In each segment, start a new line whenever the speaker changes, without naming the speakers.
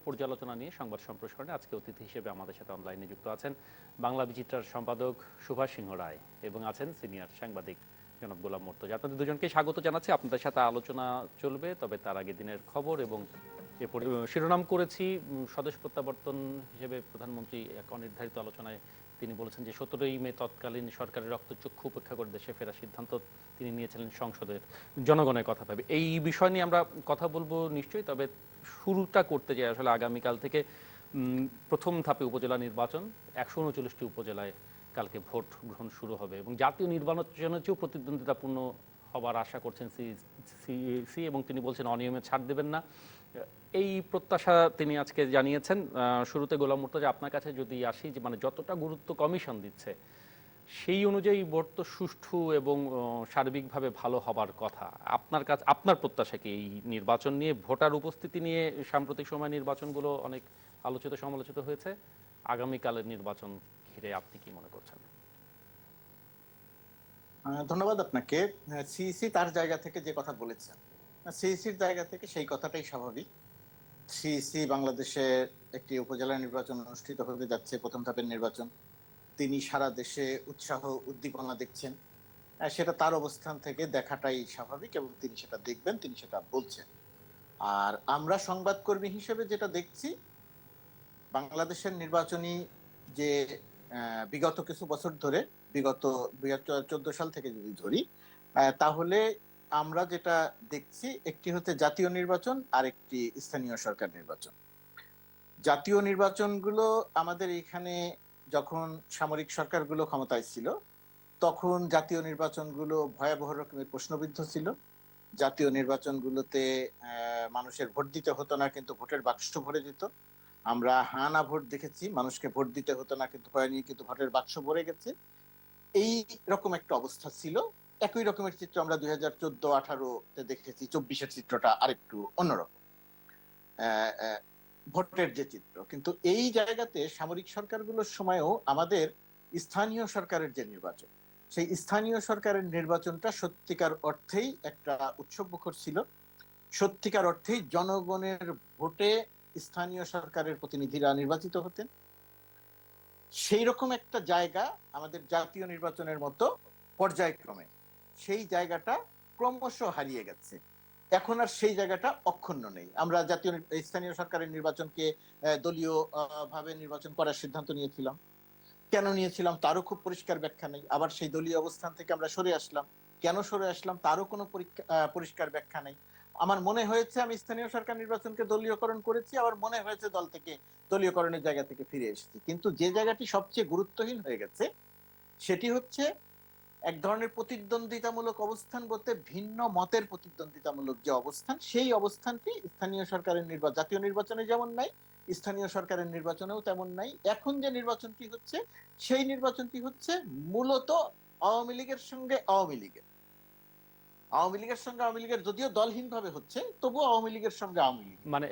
নির্বাচনের পর্যালোচনা নিয়ে সংবাদ সম্প্রসারণে আজকে অতিথি হিসেবে আমাদের সাথে অনলাইনে যুক্ত আছেন বাংলা বিচিত্রার সম্পাদক সুভাষ সিংহ রায় এবং আছেন সিনিয়র সাংবাদিক জনাব গোলাম মর্তজা। আপনাদের দুজনকে স্বাগত জানাচ্ছি। আপনাদের সাথে আলোচনা চলবে, তবে তার আগে দিনের খবর এবং শিরোনাম করেছি স্বদেশ প্রত্যাবর্তন হিসেবে প্রধানমন্ত্রী এক অনির্ধারিত আলোচনায় তিনি বলেছেন যে সতেরোই মে তৎকালীন সরকারের রক্তচক্ষু উপেক্ষা করে দেশে ফেরার সিদ্ধান্ত তিনি নিয়েছিলেন সংসদের জনগণের কথা ভাবে। এই বিষয় নিয়ে আমরা কথা বলব নিশ্চয়ই, তবে শুরুটা করতে যাই আসলে আগামীকাল থেকে। প্রথম ধাপে উপজেলা নির্বাচন, একশো উনচল্লিশটি উপজেলায় কালকে ভোট গ্রহণ শুরু হবে এবং জাতীয় নির্বাচনের চেয়েও প্রতিদ্বন্দ্বিতাপূর্ণ হবার আশা করছেন সি সি এবং তিনি বলছেন অনিয়মে ছাড় দেবেন না। এই প্রত্যাশা তিনি আজকে জানিয়েছেন শুরুতে গোলাম মুর্তজা আপনার কাছে যদি আসি, যে মানে যতটা গুরুত্ব কমিশন দিচ্ছে, সেই অনুযায়ী ভোট তো সুষ্ঠু এবং সার্বিকভাবে ভালো হবার কথা। আপনার কাছে, আপনার প্রত্যাশা কি এই নির্বাচন নিয়ে? ভোটার উপস্থিতি নিয়ে সাম্প্রতিক সময় নির্বাচনগুলো অনেক আলোচিত সমালোচিত হয়েছে। আগামীকালের নির্বাচন ঘিরে আপনি কি মনে করছেন?
ধন্যবাদ আপনাকে। সিইসি তার জায়গা থেকে যে কথা বলেছেন। সিইসির জায়গা থেকে সেই কথাটাই স্বাভাবিক। সিইসি বাংলাদেশে একটি উপজেলা নির্বাচন অনুষ্ঠিত হতে যাচ্ছে, প্রথম ধাপের নির্বাচন। তিনি সারা দেশে উৎসাহ উদ্দীপনা দেখছেন। সেটা তার অবস্থান থেকে দেখাটাই স্বাভাবিক এবং তিনি সেটা দেখবেন, তিনি সেটা বলছেন। আর আমরা সংবাদকর্মী হিসেবে যেটা দেখছি, বাংলাদেশের নির্বাচনী যে বিগত কিছু বছর ধরে, বিগত দুই সাল থেকে যদি ধরি তাহলে আমরা যেটা দেখছি, একটি হচ্ছে জাতীয় নির্বাচন আর একটি স্থানীয় সরকার নির্বাচন। জাতীয় নির্বাচনগুলো আমাদের এখানে যখন সামরিক সরকারগুলো ক্ষমতায় ছিল, তখন জাতীয় নির্বাচনগুলো ভয়াবহ রকমের প্রশ্নবিদ্ধ ছিল। জাতীয় নির্বাচনগুলোতে মানুষের ভোট দিতে হতো না, কিন্তু ভোটের বাক্স ভরে যেত। আমরা হা না ভোট দেখেছি, মানুষকে ভোট দিতে হতো না, কিন্তু হয়নি কিন্তু ভোটের বাক্স ভরে গেছে। এই রকম একটা অবস্থা ছিল। একই রকমের চিত্র আমরা দুই হাজার চোদ্দ আঠারোতে দেখেছি, চব্বিশের চিত্রটা আরেকটু অন্যরকম। ভোটের যে চিত্র। কিন্তু এই জায়গাতে সামরিক সরকারগুলোর সময়ও আমাদের স্থানীয় সরকারের যে নির্বাচন, সেই স্থানীয় সরকারের নির্বাচনটা সত্যিকার অর্থেই একটা উৎসব মুখর ছিল। সত্যিকার অর্থেই জনগণের ভোটে স্থানীয় সরকারের প্রতিনিধিরা নির্বাচিত হতেন। সেই রকম একটা জায়গা আমাদের জাতীয় নির্বাচনের মতো পর্যায়ক্রমে সেই জায়গাটা ক্রমশ হারিয়ে গেছে। এখন আর সেই জায়গাটা অক্ষুণ্ণ নেই। আমরা জাতীয় স্থানীয় সরকারের নির্বাচনকে দলীয় ভাবে নির্বাচন করার সিদ্ধান্ত নিয়েছিলাম। কেন নিয়েছিলাম তারও খুব পরিষ্কার ব্যাখ্যা নেই। আবার সেই দলীয় অবস্থান থেকে আমরা সরে আসলাম। কেন সরে আসলাম তারও কোনো পরিষ্কার ব্যাখ্যা নেই। আমার মনে হয়েছে আমি স্থানীয় সরকার নির্বাচনকে দলীয়করণ করেছি, আবার মনে হয়েছে দল থেকে দলীয়করণের জায়গা থেকে ফিরে এসেছি। কিন্তু যে জায়গাটি সবচেয়ে গুরুত্বহীন হয়ে গেছে, সেটি হচ্ছে এক ধরনের প্রতিদ্বন্দ্বিতামূলক অবস্থান বলতে ভিন্ন মতের প্রতিদ্বন্দ্বিতামূলক যে অবস্থান সেই অবস্থানটি স্থানীয় সরকারের নির্বাচন জাতীয় নির্বাচনে যেমন নাই স্থানীয় সরকারের নির্বাচনেও তেমন নাই। এখন যে নির্বাচনটি হচ্ছে সেই নির্বাচনটি হচ্ছে মূলত আওয়ামী লীগের সঙ্গে আওয়ামী লীগের। আওয়ামী লীগের সঙ্গে আওয়ামী লীগের যদিও দলহীন ভাবে হচ্ছে তবুও আওয়ামী লীগের সঙ্গে আওয়ামী লীগ
মানে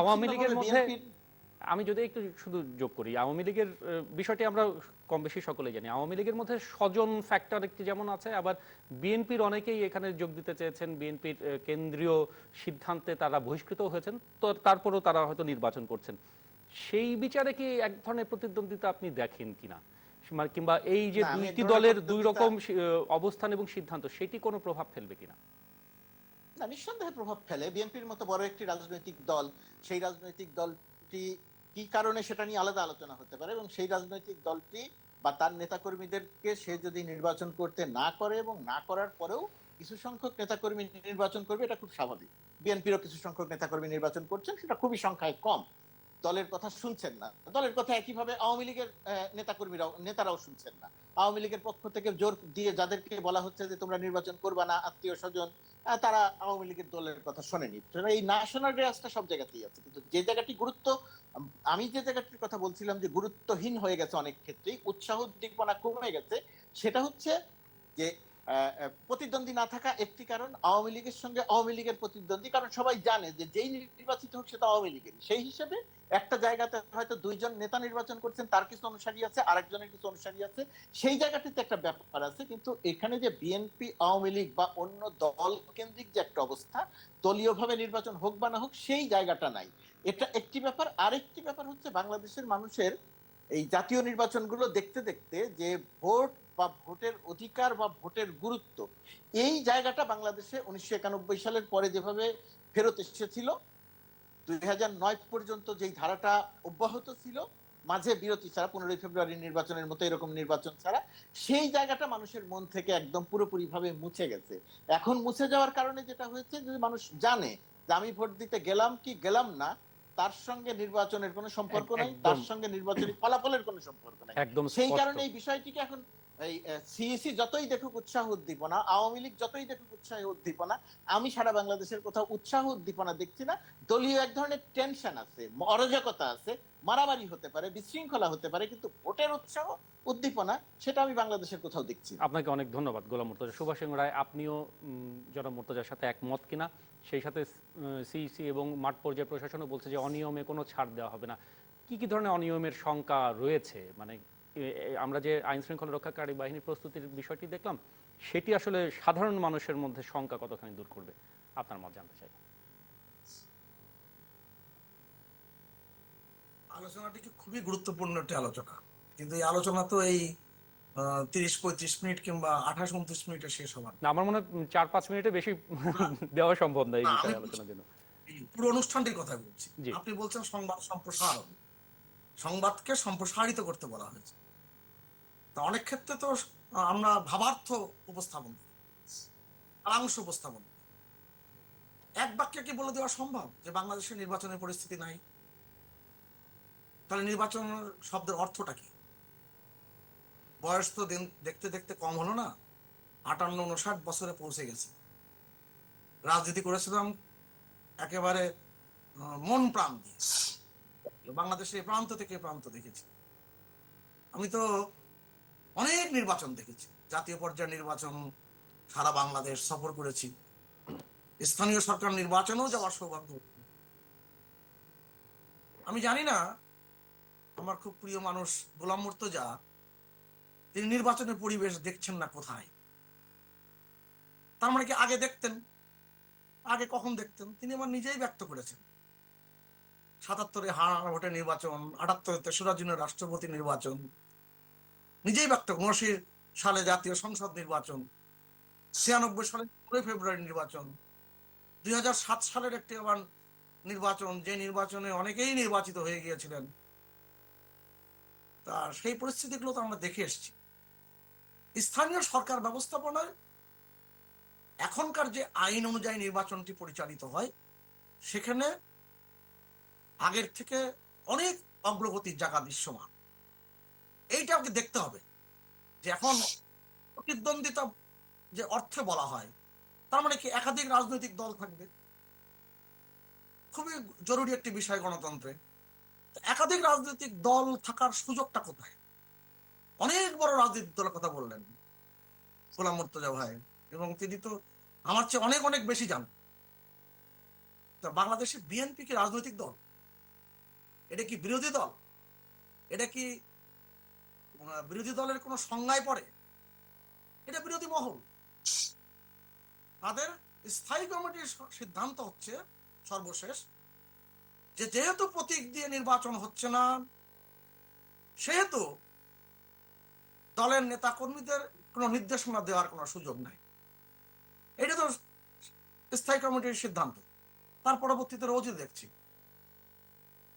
আওয়ামী লীগের মধ্যে আমি যদি একটু শুধু যোগ করি আওয়ামী লীগের বিষয়টি আমরা কম বেশি সকলে জানি। আওয়ামী লীগের মধ্যে স্বজন ফ্যাক্টর একটি যেমন আছে আবার বিএনপির অনেকেই এখানে যোগ দিতে চেয়েছেন। বিএনপির কেন্দ্রীয় সিদ্ধান্তে তারা বহিষ্কৃত হয়েছেন তো তারপরেও তারা হয়তো নির্বাচন করছেন। সেই বিচারে কি এক ধরনের প্রতিদ্বন্দ্বিতা আপনি দেখেন কিনা? মানে কিংবা এই যে দুইটি দলের দুই রকম অবস্থান এবং সিদ্ধান্ত সেটি কোনো প্রভাব ফেলবে কিনা?
না নিঃসন্দেহে প্রভাব ফেলে। বিএনপির মতো বড় একটি রাজনৈতিক দল সেই রাজনৈতিক দলটি কি কারণে সেটা নিয়ে আলাদা আলোচনা হতে পারে এবং সেই রাজনৈতিক দলটি বা তার নেতাকর্মীদেরকে সে যদি নির্বাচন করতে না করে এবং না করার পরেও কিছু সংখ্যক নেতাকর্মী নির্বাচন করবে, এটা খুব স্বাভাবিক। বিএনপিরও কিছু সংখ্যক নেতাকর্মী নির্বাচন করছেন, সেটা খুবই সংখ্যায় কম। দলের কথা শুনছেন না। দলের কথা একইভাবে আওয়ামী লীগের নেতাকর্মীরাও, নেতারাও শুনছেন না। আওয়ামী লীগের পক্ষ থেকে জোর দিয়ে যাদেরকে বলা হচ্ছে যে তোমরা নির্বাচন করবা না, আত্মীয় স্বজন তারা আওয়ামী লীগের দলের কথা শোনেনি। এই না শোনার রেয়াজটা সব জায়গাতেই আছে। কিন্তু যে জায়গাটি গুরুত্ব, আমি যে জায়গাটির কথা বলছিলাম যে গুরুত্বহীন হয়ে গেছে অনেক ক্ষেত্রেই, উৎসাহ উদ্দীপনা কমে গেছে, সেটা হচ্ছে যে প্রতিদ্বন্দ্বী না থাকা একটি কারণ, আওয়ামী লীগের সঙ্গে আওয়ামী লীগের প্রতিদ্বন্দ্বী। কারণ সবাই জানে যে যেই নির্বাচিত হোক সেটা আওয়ামী লীগের। সেই হিসেবে একটা জায়গাতে হয়তো দুইজন নেতা নির্বাচন করছেন, তার কিছু অনুসারী আছে, আরেকজনের কিছু অনুসারী আছে। সেই জায়গাটিতে একটা ব্যাপার আছে, কিন্তু এখানে যে বিএনপি, আওয়ামী লীগ বা অন্য দল কেন্দ্রিক যে একটা অবস্থা, দলীয়ভাবে নির্বাচন হোক বা না হোক, সেই জায়গাটা নাই। এটা একটি ব্যাপার। আরেকটি ব্যাপার হচ্ছে বাংলাদেশের মানুষের এই জাতীয় নির্বাচনগুলো দেখতে দেখতে যে ভোট বা ভোটের অধিকার বা ভোটের গুরুত্ব। এই জায়গাটা বাংলাদেশে উনিশশো একানব্বই সালের পরে যেভাবে ফেরত এসেছিল দুই নয় পর্যন্ত যেই ধারাটা অব্যাহত ছিল মাঝে বিরতি ছাড়া পনেরোই ফেব্রুয়ারি নির্বাচনের মতো এরকম নির্বাচন ছাড়া সেই জায়গাটা মানুষের মন থেকে একদম পুরোপুরি ভাবে মুছে গেছে। এখন মুছে যাওয়ার কারণে যেটা হয়েছে যে মানুষ জানে যে আমি ভোট দিতে গেলাম কি গেলাম না তার সঙ্গে নির্বাচনের কোনো সম্পর্ক নাই তার সঙ্গে নির্বাচনী ফলাফলের কোনো সম্পর্ক নাই।
একদম
সেই কারণে এই বিষয়টিকে এখন এই সিইসি যতই দেখুক উৎসাহ উদ্দীপনা, আওয়ামী লীগ যতই দেখুক উৎসাহ উদ্দীপনা, আমি সারা বাংলাদেশের কোথাও উৎসাহ উদ্দীপনা দেখছি না। দলীয় এক ধরনের টেনশন আছে, অরাজকতা আছে, মারামারি হতে পারে, বিশৃঙ্খলা হতে পারে, কিন্তু ভোটের উৎসাহ উদ্দীপনা, সেটা আমি বাংলাদেশের কোথাও দেখছি
আপনাকে অনেক ধন্যবাদ, গোলাম মুর্তজা। সুভাষ সিংহ রায়, আপনিও জনাব মুর্তজার সাথে একমত কিনা? সেই সাথে সিইসি এবং মাঠ পর্যায়ে প্রশাসনও বলছে যে অনিয়মে কোনো ছাড় দেওয়া হবে না। কি কি ধরনের অনিয়মের শঙ্কা রয়েছে? মানে আমরা যে আইন শৃঙ্খলা রক্ষাকারী বাহিনীর প্রস্তুতির বিষয়টি দেখলাম সেটি আসলে সাধারণ মানুষের মধ্যে শঙ্কা কতখানি দূর করবে? আপনার মত জানতে চাই।
আলোচনাটি কি খুবই গুরুত্বপূর্ণ একটি আলোচনা। কিন্তু এই আলোচনা তো এই তিরিশ পঁয়ত্রিশ মিনিট কিংবা আঠাশ উনত্রিশ মিনিটে শেষ হবার।
না আমার মনে হয় চার পাঁচ মিনিটে বেশি দেওয়া সম্ভব না এই বিষয়ে আলোচনার জন্য।
পুরো অনুষ্ঠানটির কথা বলছি। আপনি বলছেন সংবাদ সম্প্রসারণ। সংবাদকে সম্প্রসারিত করতে বলা হয়েছে। তা অনেক ক্ষেত্রে তো আমরা ভাবার্থ উপস্থাপন সারাংশ উপস্থাপন এক বাক্যে কি বলে দেওয়া সম্ভব যে বাংলাদেশের নির্বাচনের পরিস্থিতি নাই? তাহলে নির্বাচন শব্দের অর্থটা কি? বয়স তো দিন দেখতে দেখতে কম হলো না, আটান্ন উনষাট বছরে পৌঁছে গেছে। রাজনীতি করেছিলাম, একেবারে মন প্রাণ দিয়ে। বাংলাদেশের প্রান্ত থেকে প্রান্ত দেখেছি। আমি তো অনেক নির্বাচন দেখেছি। জাতীয় পর্যায়ের নির্বাচন, সারা বাংলাদেশ সফর করেছি। স্থানীয় সরকার নির্বাচনেও যাওয়ার সৌভাগ্য। আমি জানি না, আমার খুব প্রিয় মানুষ গোলাম মুর্তজা, তিনি নির্বাচনের পরিবেশ দেখছেন না কোথায়? তার মানে কি আগে দেখতেন? আগে কখন দেখতেন? তিনি আমার নিজেই ব্যক্ত করেছেন। সাতাত্তরে হার ভোটে নির্বাচন আটাত্তরে তেসরা জুনের রাষ্ট্রপতি নির্বাচন নিজেই ব্যক্ত। উনআশি সালে জাতীয় সংসদ নির্বাচন, ছিয়ানব্বই সালে পনেরোই ফেব্রুয়ারি নির্বাচন, দুই সালের একটি আবার নির্বাচন, যে নির্বাচনে অনেকেই নির্বাচিত হয়ে গিয়েছিলেন। তা সেই পরিস্থিতিগুলো তো আমরা দেখে এসেছি। স্থানীয় সরকার ব্যবস্থাপনায় এখনকার যে আইন অনুযায়ী নির্বাচনটি পরিচালিত হয়, সেখানে আগের থেকে অনেক অগ্রগতির জায়গা দৃশ্যমান। এইটা আমাকে দেখতে হবে যে এখন প্রতিদ্বন্দ্বিতা যে অর্থে বলা হয়, তার মানে কি একাধিক রাজনৈতিক দল থাকবে? খুবই জরুরি একটি বিষয় গণতন্ত্রে। একাধিক রাজনৈতিক দল থাকার সুযোগটা কোথায়? অনেক বড় রাজনৈতিক দলের কথা বললেন গোলাম মুর্তজা ভাই, এবং তিনি তো আমার চেয়ে অনেক অনেক বেশি জানেন। তা বাংলাদেশে বিএনপি কি রাজনৈতিক দল? এটা কি বিরোধী দল? এটা কি বিরোধী দলের কোনো সংজ্ঞায় পড়ে? এটা বিরোধী মহল। তাদের স্থায়ী কমিটির সিদ্ধান্ত হচ্ছে সর্বশেষ যে যেহেতু প্রতীক দিয়ে নির্বাচন হচ্ছে না, সেহেতু দলের নেতা কর্মীদের কোনো নির্দেশনা দেওয়ার কোনো সুযোগ নাই। এটা তো স্থায়ী কমিটির সিদ্ধান্ত। তার পরবর্তীতে রোজই দেখছি।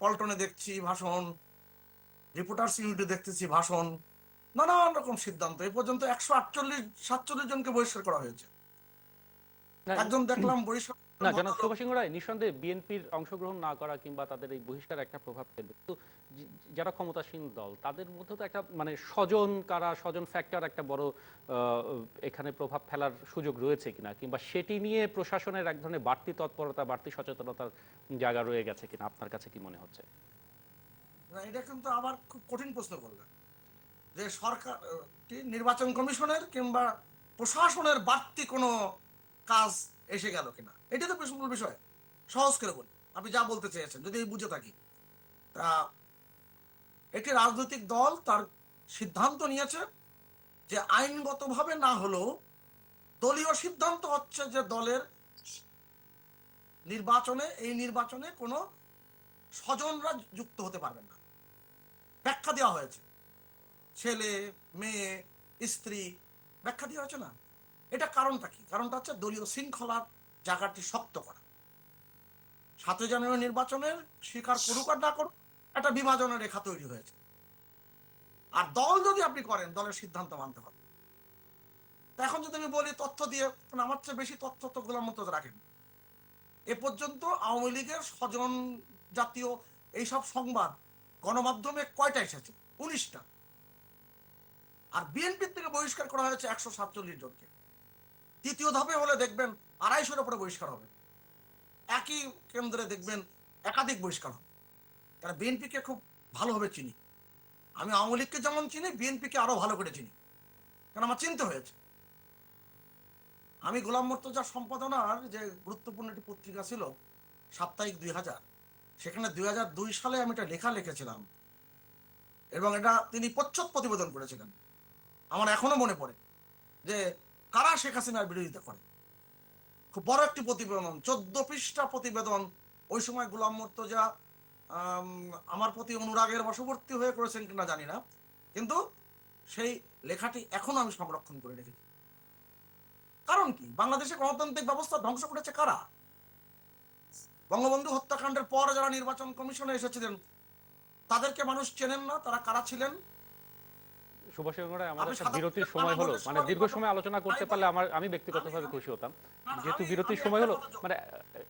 পল্টনে দেখছি ভাষণ রিপোর্টার্স ইউনিটে দেখতেছি ভাষণ নানান রকম সিদ্ধান্ত। এই পর্যন্ত একশো আটচল্লিশ সাতচল্লিশ জনকে বহিষ্কার করা হয়েছে। একজন দেখলাম বরিশাল
না জনাব সুভাষ সিংহ রায় নিঃসন্দেহে বিএনপির অংশগ্রহণ না করা কিংবা তাদের এই বহিষ্কার একটা প্রভাব ফেলবে। তো যারা ক্ষমতাসীন দল তাদের মধ্যে তো একটা মানে স্বজন কারা স্বজন ফ্যাক্টর একটা বড় এখানে প্রভাব ফেলার সুযোগ রয়েছে কিনা কিংবা সেটি নিয়ে প্রশাসনের এক ধরনের বাড়তি তৎপরতা বাড়তি সচেতনতার জায়গা রয়ে গেছে কিনা আপনার কাছে কি মনে হচ্ছে?
না, এটা কিন্তু আবার খুব কঠিন প্রশ্ন করলেন যে সরকার নির্বাচন কমিশনের কিংবা প্রশাসনের বাড়তি কোনো কাজ এসে গেল কিনা? এটা তো মূল বিষয়। সহজ করে বলি। আপনি যা বলতে চেয়েছেন যদি বুঝে থাকি। তা একটি রাজনৈতিক দল তার সিদ্ধান্ত নিয়েছে যে আইনগতভাবে না হলেও দলীয় সিদ্ধান্ত হচ্ছে যে দলের নির্বাচনে এই নির্বাচনে কোনো স্বজনরা যুক্ত হতে পারবেন না। ব্যাখ্যা দেওয়া হয়েছে। ছেলে, মেয়ে, স্ত্রী, ব্যাখ্যা দেওয়া হয়েছে না? এটা কারণটা কি? কারণটা হচ্ছে দলীয় শৃঙ্খলার জায়গাটি শক্ত করা। সাতই জানুয়ারি নির্বাচনের স্বীকার করুক আর না করুক, একটা বিভাজনের রেখা তৈরি হয়েছে। আর দল যদি আপনি করেন, দলের সিদ্ধান্ত মানতে হবে। এখন যদি আমি বলি তথ্য দিয়ে আমার চেয়ে বেশি তথ্য তো গোলাম মতো রাখেন। এ পর্যন্ত আওয়ামী লীগের স্বজন জাতীয় এইসব সংবাদ গণমাধ্যমে কয়টা এসেছে? উনিশটা। আর বিএনপির থেকে বহিষ্কার করা হয়েছে একশো সাতচল্লিশ জনকে। তৃতীয় ধাপে হলে দেখবেন আড়াইশোর উপরে বহিষ্কার হবে। একই কেন্দ্রে দেখবেন একাধিক বহিষ্কার হবে। তারা বিএনপিকে খুব ভালোভাবে চিনি। আমি আওয়ামী লীগকে যেমন চিনি, বিএনপিকে আরও ভালো করে চিনি। কারণ আমার চিনতে হয়েছে? আমি গোলাম মোর্তজার সম্পাদনার যে গুরুত্বপূর্ণ একটি পত্রিকা ছিল সাপ্তাহিক দুই হাজার সেখানে দুই হাজার দুই সালে আমি একটা লেখা লিখেছিলাম। এবং এটা তিনি প্রচ্ছদ প্রতিবেদন করেছিলেন। আমার এখনও মনে পড়ে যে কারা শেখ হাসিনার বিরোধিতা করে। খুব বড় একটি প্রতিবেদন চোদ্দ পৃষ্ঠা প্রতিবেদন। ওই সময় গোলাম মোর্তজা আম, আমার প্রতি অনুরাগের বশবর্তী হয়ে করেছেন কিনা জানি না। কিন্তু সেই লেখাটি এখনও আমি সংরক্ষণ করে রেখেছি। কারণ কি? বাংলাদেশে গণতান্ত্রিক ব্যবস্থা ধ্বংস করেছে কারা? বঙ্গবন্ধু হত্যাকাণ্ডের পর যারা নির্বাচন কমিশনে এসেছিলেন তাদেরকে মানুষ চেনেন না? তারা কারা ছিলেন?
সুভাষ আমাদের একটা বিরতির সময় হলো। মানে দীর্ঘ সময় আলোচনা করতে পারলে আমার আমি ব্যক্তিগতভাবে খুশি হতাম।
না, না,
যেহেতু বিরতির সময় হলো মানে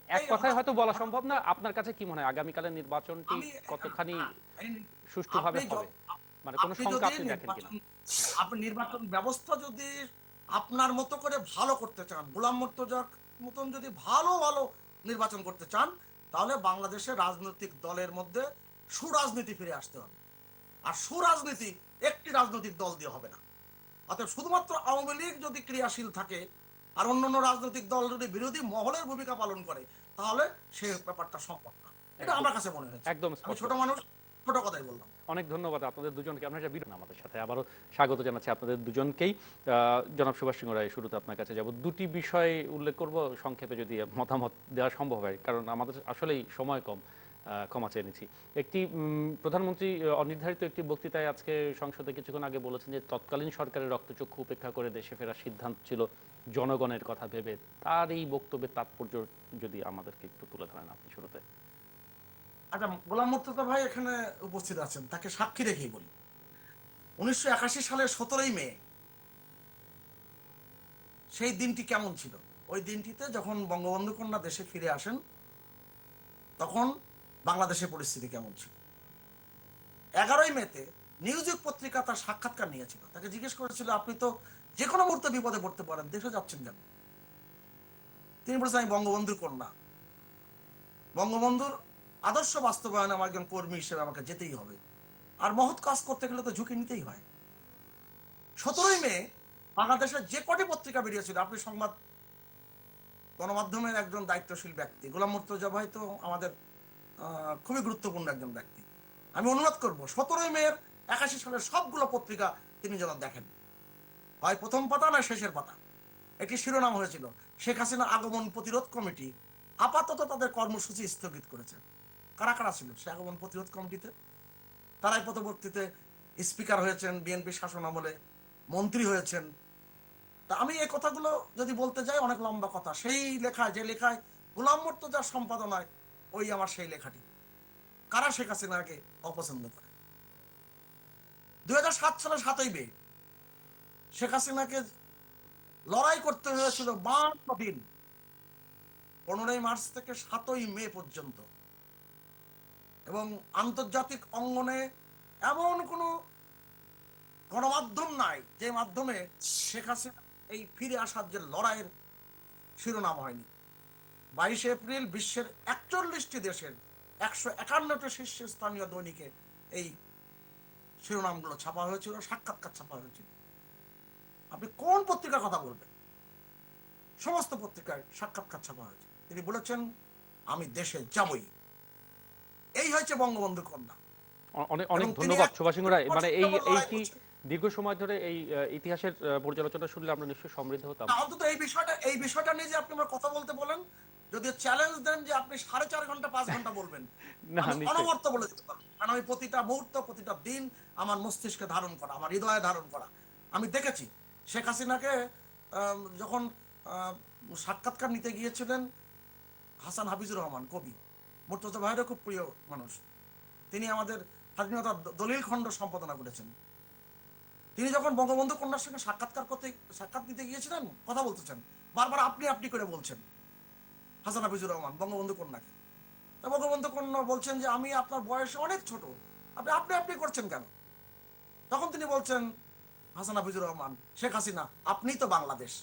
এক কথায় হয়তো বলা সম্ভব না। আপনার কাছে কি মনে হয়? আগামীকালের নির্বাচনটি কতখানি
এই-
সুষ্ঠুভাবে হবে? মানে কোনো
আপনি
আপনি দেখেন কিনা?
নির্বাচন- আপনি নির্বাচন ব্যবস্থা যদি আপনার মতো করে ভালো করতে চান গোলাম মুর্তজার মতন যদি ভালো ভালো নির্বাচন করতে চান তাহলে বাংলাদেশের রাজনৈতিক দলের মধ্যে সুরাজনীতি ফিরে আসতে হবে। আর সুরাজনীতি একটি রাজনৈতিক দল দিয়ে হবে না। অতএব শুধুমাত্র আওয়ামী লীগ যদি ক্রিয়াশীল থাকে আর অন্যান্য রাজনৈতিক দল যদি বিরোধী মহলের ভূমিকা পালন করে তাহলে সে ব্যাপারটা সম্ভব না। এটা আমার কাছে মনে হয়েছে।
একদম
ছোট মানুষ ছোট কথাই বললাম।
অনেক ধন্যবাদ আপনাদের দুজনকে। আপনারা বিরোধ আমাদের সাথে। আবারও স্বাগত জানাচ্ছি আপনাদের দুজনকেই। জনাব সুভাষ সিংহ রায় শুরুতে আপনার কাছে যাব। দুটি বিষয় উল্লেখ করব, সংক্ষেপে যদি মতামত দেওয়া সম্ভব হয়, কারণ আমাদের আসলেই সময় কম। ক্ষমা চেয়ে নিচ্ছি। একটি প্রধানমন্ত্রী অনির্ধারিত একটি বক্তৃতায় আজকে সংসদে কিছুক্ষণ আগে বলেছেন যে তৎকালীন সরকারের রক্তচক্ষু উপেক্ষা করে দেশে ফেরার সিদ্ধান্ত ছিল জনগণের কথা ভেবে। তার এই বক্তব্যের তাৎপর্য যদি আমাদেরকে একটু তুলে ধরেন আপনি শুরুতে।
আচ্ছা গোলাম মুর্তজা ভাই এখানে উপস্থিত আছেন, তাকে সাক্ষী রেখেই বলি। উনিশশো একাশি সালের সতেরোই মে, সেই দিনটি কেমন ছিল? ওই দিনটিতে যখন বঙ্গবন্ধু কন্যা দেশে ফিরে আসেন, তখন বাংলাদেশের পরিস্থিতি কেমন ছিল? এগারোই মেতে নিউজিক পত্রিকা তার সাক্ষাৎকার নিয়েছিল। তাকে জিজ্ঞেস করেছিল, আপনি তো যে কোনো মুহূর্তে বিপদে পড়তে পারেন, দেশে যাচ্ছেন কেন? তিনি বলেছেন, আমি বঙ্গবন্ধুর কন্যা। বঙ্গবন্ধুর আদর্শ বাস্তবায়ন আমার একজন কর্মী হিসেবে আমাকে যেতেই হবে। আর মহৎ কাজ করতে গেলে তো ঝুঁকি নিতেই হয়। সতেরোই মে বাংলাদেশের যে কটি পত্রিকা বেরিয়েছিল, আপনি সংবাদ গণমাধ্যমের একজন দায়িত্বশীল ব্যক্তি, গোলাম মুর্তজা ভাই তো আমাদের খুবই গুরুত্বপূর্ণ একজন ব্যক্তি। আমি অনুরোধ করব, সতেরোই মেয়ের একাশি সালের সবগুলো পত্রিকা তিনি যেন দেখেন। হয় প্রথম পাতা না শেষের পাতা? একটি শিরোনাম হয়েছিল, শেখ হাসিনা আগমন প্রতিরোধ কমিটি আপাতত তাদের কর্মসূচি স্থগিত করেছে। কারা কারা ছিল সে আগমন প্রতিরোধ কমিটিতে। তারাই পরবর্তীতে স্পিকার হয়েছেন, বিএনপি শাসন আমলে মন্ত্রী হয়েছেন। তা আমি এই কথাগুলো যদি বলতে যাই, অনেক লম্বা কথা। সেই লেখায়, যে লেখায় গোলাম মোর্তজার সম্পাদনায়, ওই আমার সেই লেখাটি। কারা শেখ হাসিনাকে অপছন্দ করে? দুই হাজার সাত সালের সাতই মে, শেখ হাসিনাকে লড়াই করতে হয়েছিল বান্ন দিন। পনেরোই মার্চ থেকে সাতই মে পর্যন্ত। এবং আন্তর্জাতিক অঙ্গনে এমন কোনো গণমাধ্যম নাই যে মাধ্যমে শেখ হাসিনা এই ফিরে আসার যে লড়াইয়ের শিরোনাম হয়নি। বাইশে এপ্রিল বিশ্বের একচল্লিশটি দেশের একশো একান্নটি শীর্ষস্থানীয় দৈনিকে এই শিরোনামগুলো ছাপা হয়েছিল, সাক্ষাৎকার ছাপা হয়েছিল। আপনি কোন পত্রিকার কথা বলবেন? সমস্ত পত্রিকায় সাক্ষাৎকার ছাপা হয়েছে। তিনি বলেছেন, আমি দেশে যাবই। এই হয়েছে বঙ্গবন্ধু কন্যা
অনেক অনেক ধন্যবাদ
এক-
সুভাষ সিংহ রায় মানে এই এই কি দীর্ঘ সময় ধরে এই ইতিহাসের পর্যালোচনা শুনলে আমরা নিশ্চয়ই সমৃদ্ধ হতাম।
অন্তত এই বিষয়টা এই বিষয়টা নিয়ে যে আপনি আমার কথা বলতে বলেন যদি চ্যালেঞ্জ দেন যে আপনি সাড়ে চার ঘণ্টা পাঁচ ঘণ্টা বলবেন অনবর্ত বলে দিতে পারব। কারণ আমি প্রতিটা মুহূর্ত প্রতিটা দিন আমার মস্তিষ্কে ধারণ করা আমার হৃদয়ে ধারণ করা। আমি দেখেছি শেখ হাসিনাকে যখন সাক্ষাৎকার নিতে গিয়েছিলেন হাসান হাফিজুর রহমান কবি। মুর্তজা ভাইয়েরও খুব প্রিয় মানুষ। তিনি আমাদের স্বাধীনতার দলিল খণ্ড সম্পাদনা করেছেন। তিনি যখন বঙ্গবন্ধু কন্যার সঙ্গে সাক্ষাৎকার করতে, সাক্ষাৎ নিতে গিয়েছিলেন, কথা বলতেছেন। বারবার আপনি আপনি করে বলছেন, হাসান হাফিজুর রহমান, বঙ্গবন্ধু কন্যাকে। তা বঙ্গবন্ধু কন্যা বলছেন যে, আমি আপনার বয়সে অনেক ছোট। আপনি আপনি আপনি করছেন কেন? তখন তিনি বলছেন, হাসান হাফিজুর রহমান, শেখ হাসিনা আপনিই তো বাংলাদেশ।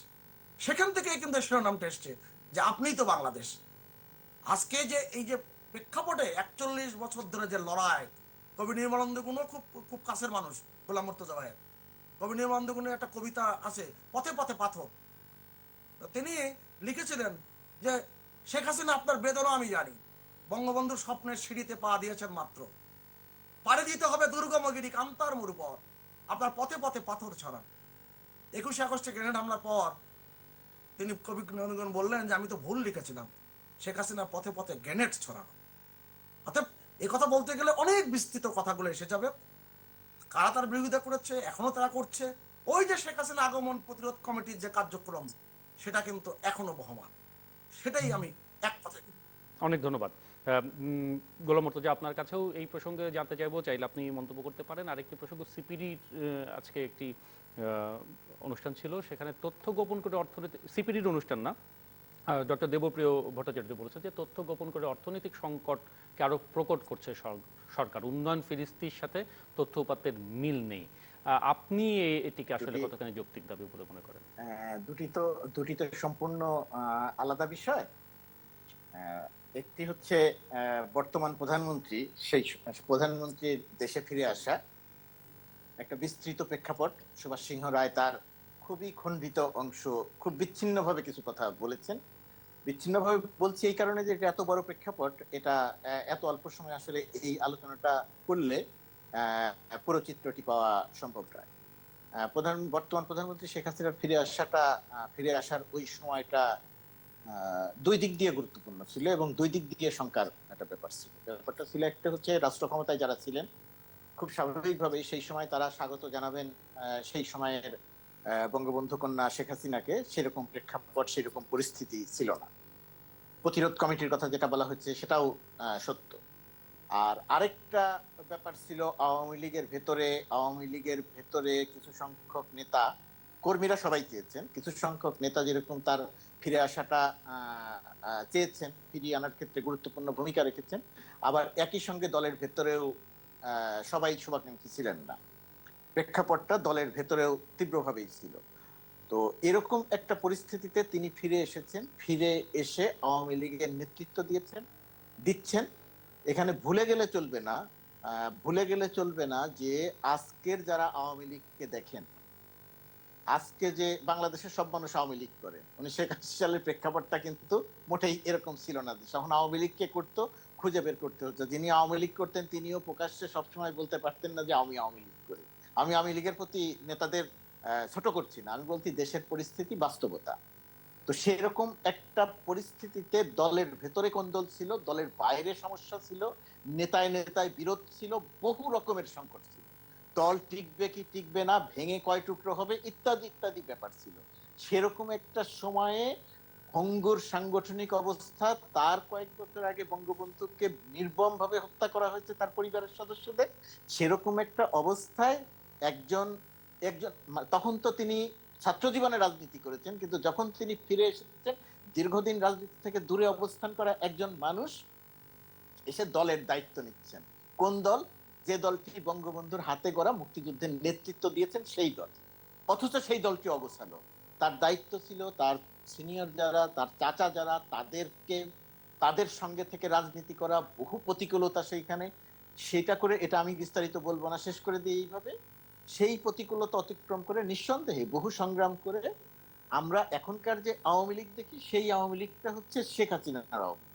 সেখান থেকেই কিন্তু শিরোনামটা এসছে যে আপনিই তো বাংলাদেশ। আজকে যে, এই যে প্রেক্ষাপটে একচল্লিশ বছর ধরে যে লড়াই, কবি নির্মলানন্দ গুণও খুব খুব কাছের মানুষ, গোলাম মুর্তজা ভাইয়ের। কবি নির্মলানন্দ গুণের একটা কবিতা আছে, পথে পথে পাথর। তিনি লিখেছিলেন যে, শেখ হাসিনা, আপনার বেদনা আমি জানি। বঙ্গবন্ধুর স্বপ্নের সিঁড়িতে পা দিয়েছেন মাত্র। পাড়ে দিতে হবে দুর্গমগিরি কান্তার মুর পর। আপনার পথে পথে পাথর ছড়ান। একুশে আগস্টে গ্রেনেড হামলার পর তিনি কবি নন্দন বললেন যে, আমি তো ভুল লিখেছিলাম। শেখ হাসিনার পথে পথে গ্রেনেড ছড়ানো। অর্থাৎ এই কথা বলতে গেলে অনেক বিস্তৃত কথাগুলো এসে যাবে। কারা তার বিরোধিতা করেছে, এখনও তারা করছে, ওই যে শেখ হাসিনা আগমন প্রতিরোধ কমিটির যে কার্যক্রম, সেটা কিন্তু এখনও বহমান। সেটাই আমি এক কথায়
অনেক ধন্যবাদ। গোলাম মর্তজা, আপনার কাছেও এই প্রসঙ্গে জানতে চাইব, চাইলে আপনি মন্তব্য করতে পারেন। আরেকটি প্রসঙ্গ, সিপিডির আজকে একটি অনুষ্ঠান ছিল, সেখানে তথ্য গোপন করে অর্থনীতি, সিপিডির অনুষ্ঠান না? ডক্টর দেবপ্রিয় ভট্টাচার্য বলেছেন যে তথ্য গোপন করে অর্থনৈতিক সংকটকে আরও প্রকট করছে সরকার। উন্নয়ন ফিরিস্তির সাথে তথ্য উপাত্তের মিল নেই। আপনি এটিকে আসলে কতখানি যৌক্তিক দাবি বলে মনে করেন?
দুটি তো দুটি তো সম্পূর্ণ আলাদা বিষয়। একটি হচ্ছে বর্তমান প্রধানমন্ত্রী সেই প্রধানমন্ত্রীর দেশে ফিরে আসা। একটা বিস্তৃত প্রেক্ষাপট সুভাষ সিংহ রায় তার খুবই খণ্ডিত অংশ খুব বিচ্ছিন্নভাবে কিছু কথা বলেছেন। বিচ্ছিন্নভাবে বলছি এই কারণে যে এটা এত বড় প্রেক্ষাপট, এটা এত অল্প সময় আসলে এই আলোচনাটা করলে পুরো চিত্রটি পাওয়া সম্ভব নয়। প্রধান, বর্তমান প্রধানমন্ত্রী শেখ হাসিনার ফিরে আসাটা ফিরে আসার ওই সময়টা দুই দিক দিয়ে গুরুত্বপূর্ণ ছিল এবং দুই দিক দিয়ে শঙ্কার একটা ব্যাপার ছিল। ব্যাপারটা ছিল একটা হচ্ছে রাষ্ট্র ক্ষমতায় যারা ছিলেন, খুব স্বাভাবিকভাবে সেই সময় তারা স্বাগত জানাবেন সেই সময়ের বঙ্গবন্ধু কন্যা শেখ হাসিনাকে সেরকম প্রেক্ষাপট, সেরকম পরিস্থিতি ছিল না। প্রতিরোধ কমিটির কথা যেটা বলা হচ্ছে সেটাও সত্য। আর আরেকটা ব্যাপার ছিল, আওয়ামী লীগের ভেতরে, আওয়ামী লীগের ভেতরে কিছু সংখ্যক নেতা, কর্মীরা সবাই চেয়েছেন, কিছু সংখ্যক নেতা যেরকম তার ফিরে আসাটা চেয়েছেন, ফিরিয়ে আনার ক্ষেত্রে গুরুত্বপূর্ণ ভূমিকা রেখেছেন। আবার একই সঙ্গে দলের ভেতরেও সবাই শুভাকাঙ্ক্ষী ছিলেন না। প্রেক্ষাপটটা দলের ভেতরেও তীব্রভাবেই ছিল। তো এরকম একটা পরিস্থিতিতে তিনি ফিরে এসেছেন, ফিরে এসে আওয়ামী লীগের নেতৃত্ব দিয়েছেন, দিচ্ছেন। এখানে ভুলে গেলে চলবে না ভুলে গেলে চলবে না যে আজকের যারা আওয়ামী লীগকে দেখেন, আজকে যে বাংলাদেশের সব মানুষ আওয়ামী লীগ করে উনিশশো একাশি সালের প্রেক্ষাপটটা কিন্তু মোটেই এরকম ছিল না। তখন আওয়ামী লীগকে করতো, খুঁজে বের করতে হতো। যিনি আওয়ামী লীগ করতেন, তিনিও প্রকাশ্যে সবসময় বলতে পারতেন না যে আমি আওয়ামী লীগ করি। আমি আওয়ামী লীগের প্রতি নেতাদের ছোট করছি না। আমি বলছি দেশের পরিস্থিতি বাস্তবতা। তো সেরকম একটা পরিস্থিতিতে দলের ভেতরে কোন্দল ছিল, দলের বাইরে সমস্যা ছিল, নেতায় নেতায় বিরোধ ছিল, বহু রকমের সংকট ছিল। দল টিকবে কি টিকবে না, ভেঙে কয় টুকরো হবে, ইত্যাদি ইত্যাদি ব্যাপার ছিল। সেরকম একটা সময়ে ভঙ্গুর সাংগঠনিক অবস্থা, তার কয়েক বছর আগে বঙ্গবন্ধুকে নির্মম ভাবে হত্যা করা হয়েছে তার পরিবারের সদস্যদের, সেরকম একটা অবস্থায় একজন একজন তখন তো তিনি ছাত্র জীবনে রাজনীতি করেছেন, কিন্তু যখন তিনি ফিরে এসেছেন, দীর্ঘদিন রাজনীতি থেকে দূরে অবস্থান করা একজন মানুষ এসে দলের দায়িত্ব নিচ্ছেন। কোন দল? যে দলটি বঙ্গবন্ধুর হাতে গড়া মুক্তিযুদ্ধের নেতৃত্ব দিয়েছেন, সেই দল। অথচ সেই দলটি অবসালো তার দায়িত্ব ছিল তার সিনিয়র যারা, তার চাচা যারা, তাদেরকে, তাদের সঙ্গে থেকে রাজনীতি করা, বহু প্রতিকূলতা সেইখানে। সেটা করে, এটা আমি বিস্তারিত বলব না, শেষ করে দিই এইভাবে। সেই প্রতিকূলতা অতিক্রম করে নিঃসন্দেহে বহু সংগ্রাম করে আমরা এখনকার যে আওয়ামী লীগ দেখি, সেই আওয়ামী লীগটা হচ্ছে শেখ হাসিনার আওয়ামী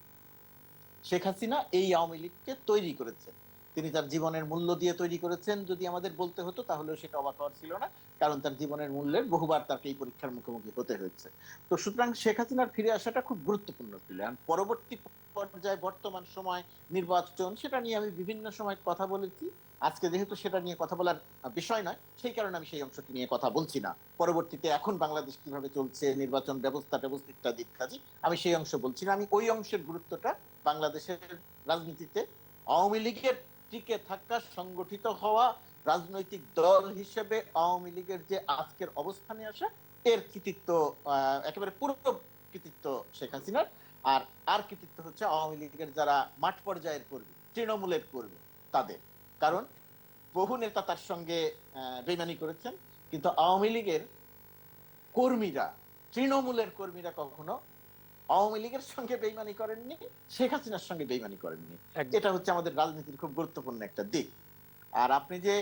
শেখ হাসিনা এই আওয়ামী লীগকে তৈরি করেছেন তিনি তার জীবনের মূল্য দিয়ে তৈরি করেছেন। যদি আমাদের বলতে হতো, তাহলেও সেটা অবাক হওয়ার ছিল না, কারণ তার জীবনের মূল্যের বহুবার তাকে এই পরীক্ষার মুখোমুখি হতে হয়েছে। তো সুতরাং শেখ হাসিনার ফিরে আসাটা খুব গুরুত্বপূর্ণ ছিল। আর পরবর্তী পর্যায়ে বর্তমান সময় নির্বাচন, সেটা নিয়ে আমি বিভিন্ন সময় কথা বলেছি। আজকে যেহেতু সেটা নিয়ে কথা বলার বিষয় নয়, সেই কারণে আমি সেই অংশটি নিয়ে কথা বলছি না। পরবর্তীতে এখন বাংলাদেশ কীভাবে চলছে, নির্বাচন ব্যবস্থা ব্যবস্থা ইত্যাদি আমি সেই অংশ বলছি না। আমি ওই অংশের গুরুত্বটা বাংলাদেশের রাজনীতিতে আওয়ামী লীগের টিকে থাকা, সংগঠিত হওয়া, রাজনৈতিক দল হিসেবে আওয়ামী লীগের যে আজকের অবস্থানে আসা, এর কৃতিত্ব একেবারে পুরো কৃতিত্ব শেখ হাসিনার। আর আর কৃতিত্ব হচ্ছে আওয়ামী লীগের যারা মাঠ পর্যায়ের কর্মী, তৃণমূলের কর্মী, তাদের। কারণ বহু নেতা তার সঙ্গে বেমানি করেছেন কিন্তু আওয়ামী লীগের কর্মীরা তৃণমূলের কর্মীরা কখনো আওয়ামী লীগের সঙ্গে বেইমানি করেননি শেখ হাসিনার সঙ্গে বেইমানি করেননি। এটা হচ্ছে আমাদের রাজনীতির খুব গুরুত্বপূর্ণ একটা দিক আর আপনি যে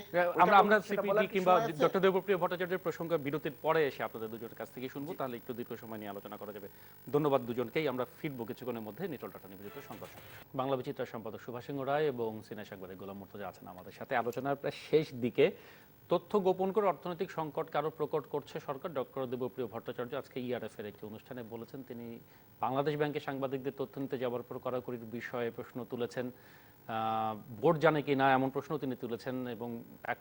আমরা আমরা সিপিডি কিংবা ডক্টর দেবপ্রিয় ভট্টাচার্যের প্রসঙ্গ বিরতির পরে এসে আপনাদের দুজনের কাছ থেকে শুনব। তাহলে একটু দীর্ঘ সময় নিয়ে আলোচনা করা যাবে। ধন্যবাদ দুজনকেই। আমরা ফিরবো কিছুক্ষণের মধ্যে নিটল টাটা নিবেদিত সংঘর্ষ বাংলা বিচিত্রা সম্পাদক সুভাষ সিংহ রায় এবং একবারে গোলাম মুর্তজা আছেন আমাদের সাথে। আলোচনার প্রায় শেষ দিকে তথ্য গোপন করে অর্থনৈতিক সংকট কারও প্রকট করছে সরকার? ডক্টর দেবপ্রিয় ভট্টাচার্য আজকে ইআরএফ এর একটি অনুষ্ঠানে বলেছেন তিনি বাংলাদেশ ব্যাংকে সাংবাদিকদের তথ্য নিতে যাওয়ার পর কড়াকড়ির বিষয়ে প্রশ্ন তুলেছেন। ভোট জানে কি না এমন প্রশ্ন তিনি তুলেছেন এবং এক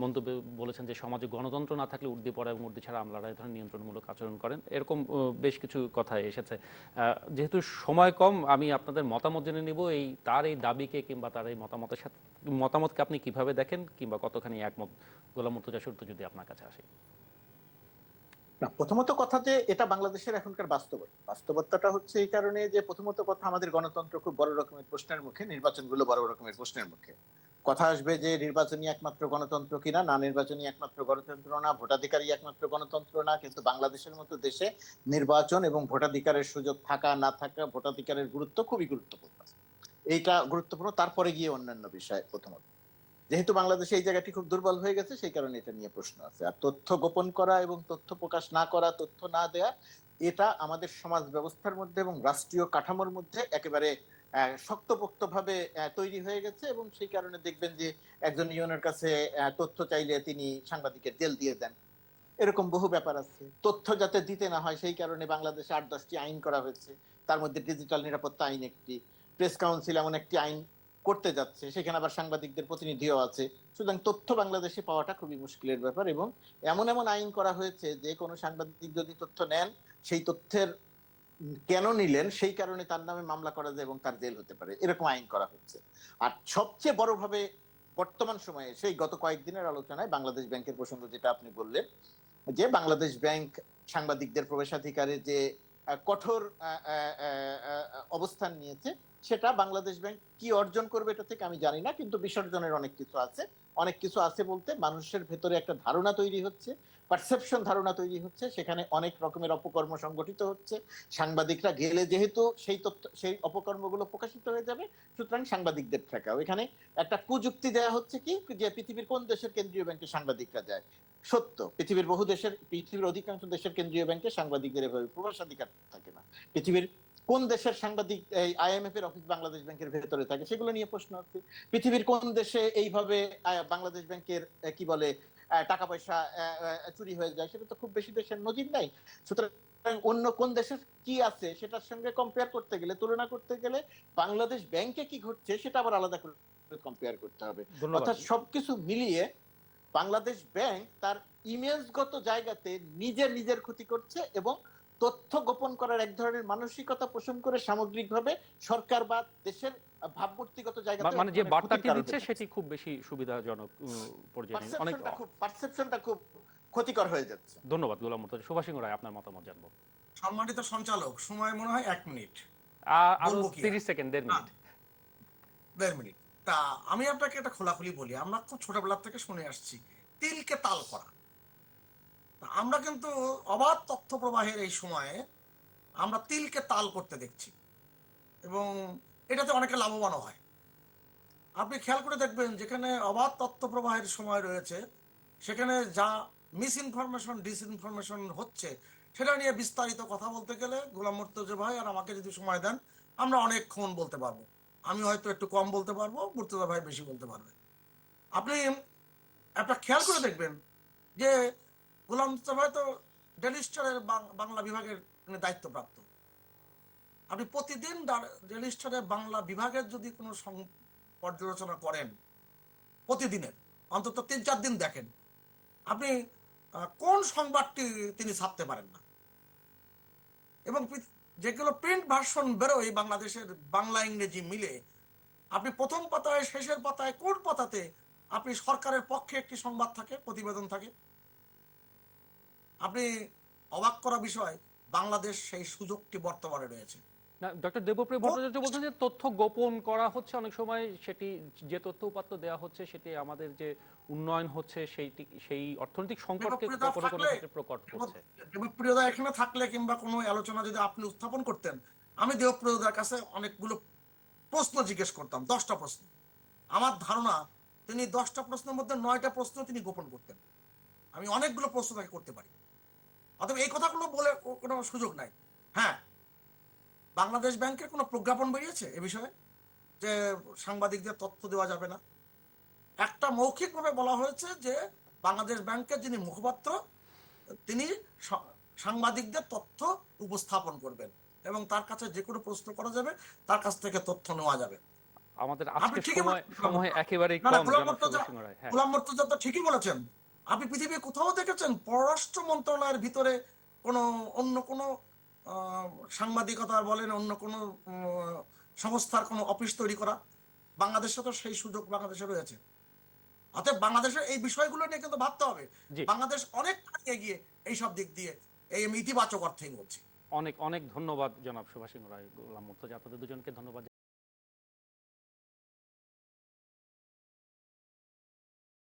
মন্তব্যে বলেছেন যে সমাজে গণতন্ত্র না থাকলে উর্দি পড়া এবং উর্দি ছাড়া আমলারা এই ধরনের নিয়ন্ত্রণমূলক আচরণ করেন। এরকম বেশ কিছু কথা এসেছে। যেহেতু সময় কম, আমি আপনাদের মতামত জেনে নিব। এই, তার এই দাবিকে কিংবা তার এই মতামতের সাথে, মতামতকে আপনি কীভাবে দেখেন কিংবা কতখানি একমত? গোলাম মুর্তজা শুরু যদি আপনার কাছে আসে।
না, প্রথমত কথা যে এটা বাংলাদেশের এখনকার বাস্তবতা। বাস্তবতাটা হচ্ছে এই কারণে যে প্রথমত কথা আমাদের গণতন্ত্র খুব বড় রকমের প্রশ্নের মুখে, নির্বাচনগুলো বড় রকমের প্রশ্নের মুখে। কথা আসবে যে নির্বাচনী একমাত্র গণতন্ত্র কিনা, না নির্বাচনী একমাত্র গণতন্ত্র না ভোটাধিকারই একমাত্র গণতন্ত্র না, কিন্তু বাংলাদেশের মতো দেশে নির্বাচন এবং ভোটাধিকারের সুযোগ থাকা, না থাকা, ভোটাধিকারের গুরুত্ব খুবই গুরুত্বপূর্ণ। এইটা গুরুত্বপূর্ণ, তারপরে গিয়ে অন্যান্য বিষয় প্রথমত। যেহেতু বাংলাদেশে এই জায়গাটি খুব দুর্বল হয়ে গেছে সেই কারণে এটা নিয়ে প্রশ্ন আছে। আর তথ্য গোপন করা এবং তথ্য প্রকাশ না করা তথ্য না দেয়া এটা আমাদের সমাজ ব্যবস্থার মধ্যে এবং রাষ্ট্রীয় কাঠামোর মধ্যে একেবারে আহ, শক্তপোক্ত ভাবে তৈরি হয়ে গেছে এবং সেই কারণে দেখবেন যে একজন ইউনের কাছে তথ্য চাইলে তিনি সাংবাদিকের জেল দিয়ে দেন। এরকম বহু ব্যাপার আছে। তথ্য যাতে দিতে না হয় সেই কারণে বাংলাদেশে আট দশটি আইন করা হয়েছে। তার মধ্যে ডিজিটাল নিরাপত্তা আইন একটি প্রেস কাউন্সিল এমন একটি আইন করতে যাচ্ছে, সেখানে আবার সাংবাদিকদের প্রতিনিধিও আছে। সুতরাং তথ্য বাংলাদেশে পাওয়াটা খুবই মুশকিলের ব্যাপার এবং এমন এমন আইন করা হয়েছে যে কোনো সাংবাদিক যদি তথ্য নেন, সেই তথ্যের কেন নিলেন, সেই কারণে তার নামে মামলা করা যায় এবং তার জেল হতে পারে, এরকম আইন করা হচ্ছে। আর সবচেয়ে বড়ভাবে বর্তমান সময়ে, সেই গত কয়েকদিনের আলোচনায় বাংলাদেশ ব্যাংকের প্রসঙ্গ যেটা আপনি বললেন, যে বাংলাদেশ ব্যাংক সাংবাদিকদের প্রবেশাধিকারে যে কঠোর অবস্থান নিয়েছে, সেটা বাংলাদেশ ব্যাংক কি অর্জন করবে এটা থেকে আমি জানি না, কিন্তু বিসর্জনের অনেক কিছু আছে। অনেক কিছু আছে বলতে মানুষের ভেতরে একটা ধারণা তৈরি হচ্ছে। পারসেপশন ধারণা তৈরি হচ্ছে, সেখানে অনেক রকমের অপকর্ম সংগঠিত হচ্ছে। সাংবাদিকরা গেলে যেহেতু সেই তথ্য, সেই অপকর্মগুলো প্রকাশিত হয়ে যাবে, সুতরাং সাংবাদিকদের ঠেকাও। এখানে একটা কুযুক্তি দেওয়া হচ্ছে কি, যে পৃথিবীর কোন দেশের কেন্দ্রীয় ব্যাংকে সাংবাদিকরা যায়? সত্য, পৃথিবীর বহু দেশের, পৃথিবীর অধিকাংশ দেশের কেন্দ্রীয় ব্যাংকে সাংবাদিকদের এভাবে প্রবেশাধিকার থাকে না। পৃথিবীর কোন দেশের সাংবাদিক এই আইএমএফ এর অফিস বাংলাদেশ ব্যাংকের ভেতরে থাকে, সেগুলো নিয়ে প্রশ্ন আছে। পৃথিবীর কোন দেশে এইভাবে বাংলাদেশ ব্যাংকের কি বলে টাকা পয়সা চুরি হয়ে যায় সেটা তো খুব বেশি দেশের নজির নাই। সুতরাং অন্য কোন দেশের কি আছে সেটার সঙ্গে কম্পেয়ার করতে গেলে তুলনা করতে গেলে বাংলাদেশ ব্যাংকে কি ঘটছে সেটা আবার আলাদা করে কম্পেয়ার করতে হবে। অর্থাৎ সবকিছু মিলিয়ে বাংলাদেশ ব্যাংক তার ইমেজগত জায়গাতে নিজে নিজের ক্ষতি করছে এবং তথ্য গোপন করার এক ধরনের মানসিকতা পোষণ করে সামগ্রিকভাবে সরকার বা দেশের ভাবমূর্তিগত জায়গা
মানে যে বার্তাটি দিচ্ছে সেটি খুব বেশি সুবিধাজনক পর্যায়ে অনেক
পারসেপশনটা খুব পারসেপশনটা খুব ক্ষতিকর হয়ে যাচ্ছে।
ধন্যবাদ গোলাম মুর্তজা। সুভাষ সিংহ রায় আপনার মতামত জানব।
সম্মানিত সঞ্চালক সময় মনে হয় এক মিনিট। আরও?
তিরিশ সেকেন্ড দেড় মিনিট।
দেড় মিনিট। তা আমি আপনাকে একটা খোলাখুলি বলি। আমরা তো ছোটবেলা থেকে শুনে আসছি। তিলকে তাল করা। আমরা কিন্তু অবাধ তথ্য প্রবাহের এই সময়ে আমরা তিলকে তাল করতে দেখছি। এবং এটাতে অনেকে লাভবানও হয়। আপনি খেয়াল করে দেখবেন যেখানে অবাধ তথ্য প্রবাহের সময় রয়েছে, সেখানে যা মিস ইনফরমেশন ডিসইনফরমেশন হচ্ছে, সেটা নিয়ে বিস্তারিত কথা বলতে গেলে গোলাম মুর্তজা ভাই আর আমাকে যদি সময় দেন, আমরা অনেক অনেকক্ষণ বলতে পারব। আমি হয়তো একটু কম বলতে পারব, মুর্তজা ভাই বেশি বলতে পারবে। আপনি একটা খেয়াল করে দেখবেন যে গোলাম ভাই তো ডেলি স্টারের বাংলা বিভাগের দায়িত্বপ্রাপ্ত। আপনি প্রতিদিন ডেলি স্টারের বাংলা বিভাগের যদি কোনো পর্যালোচনা করেন, প্রতিদিনের, অন্তত তিন চার দিন দেখেন, আপনি কোন সংবাদটি তিনি ছাপতে পারেন না? এবং যেগুলো প্রিন্ট ভার্সন বেরোয় বাংলাদেশের বাংলা, ইংরেজি মিলে, আপনি প্রথম পাতায়, শেষের পাতায়, কোন পাতাতে আপনি সরকারের পক্ষে একটি সংবাদ থাকে, প্রতিবেদন থাকে? আপনি অবাক করা বিষয় বাংলাদেশ সেই সুযোগটি বর্তমানে রয়েছে।
না ডক্টর দেবপ্রিয় ভট্টাচার্য বলছেন যে তথ্য গোপন করা হচ্ছে অনেক সময় সেটি যে তথ্য উপাত্ত দেওয়া হচ্ছে সেটি আমাদের যে উন্নয়ন হচ্ছে সেইটি সেই অর্থনৈতিক সংকটকে কোনো কোনো ক্ষেত্রে প্রকট করছে।
দেবপ্রিয়দা এখানে থাকলে কিংবা কোনো আলোচনা যদি আপনি উত্থাপন করতেন আমি দেবপ্রিয়দার কাছে অনেকগুলো প্রশ্ন জিজ্ঞেস করতাম দশটা প্রশ্ন। আমার ধারণা তিনি দশটা প্রশ্নের মধ্যে নয়টা প্রশ্ন তিনি গোপন করতেন। আমি অনেকগুলো প্রশ্ন তাকে করতে পারি। অতএব এই কথাগুলো বলে কোনো সুযোগ নাই। হ্যাঁ বাংলাদেশ ব্যাংকের কোনো প্রজ্ঞাপন বেরিয়েছে এ বিষয়ে? যে সাংবাদিকদের তথ্য দেওয়া যাবে না। একটা মৌখিকভাবে বলা হয়েছে যে বাংলাদেশ ব্যাংকের যিনি মুখপাত্র তিনি সাংবাদিকদের তথ্য উপস্থাপন করবেন এবং তার কাছে যে কোনো প্রশ্ন করা যাবে তার কাছ থেকে তথ্য নেওয়া যাবে।
আমাদের আজকে সময় সময়
না,
কম
গোলাম মুর্তজা-।
হ্যাঁ
গোলাম মর্তুজা তো ঠিকই বলেছেন। আপনি পৃথিবীর কোথাও দেখেছেন? পররাষ্ট্র মন্ত্রণালয়ের ভিতরে কোনো অন্য কোনো সাংবাদিকতা বলেন অন্য কোনো সংস্থার কোনো অফিস তৈরি করা? বাংলাদেশে তো সেই সুযোগ বাংলাদেশে রয়েছে। অতএব বাংলাদেশের এই বিষয়গুলো নিয়ে কিন্তু ভাবতে হবে। বাংলাদেশ অনেক এগিয়ে এই সব দিক দিয়ে এই আমি ইতিবাচক অর্থেই বলছি।
অনেক অনেক ধন্যবাদ জনাব সুভাষ রায় গোলাম মুর্তজা। আপনাদের দুজনকে ধন্যবাদ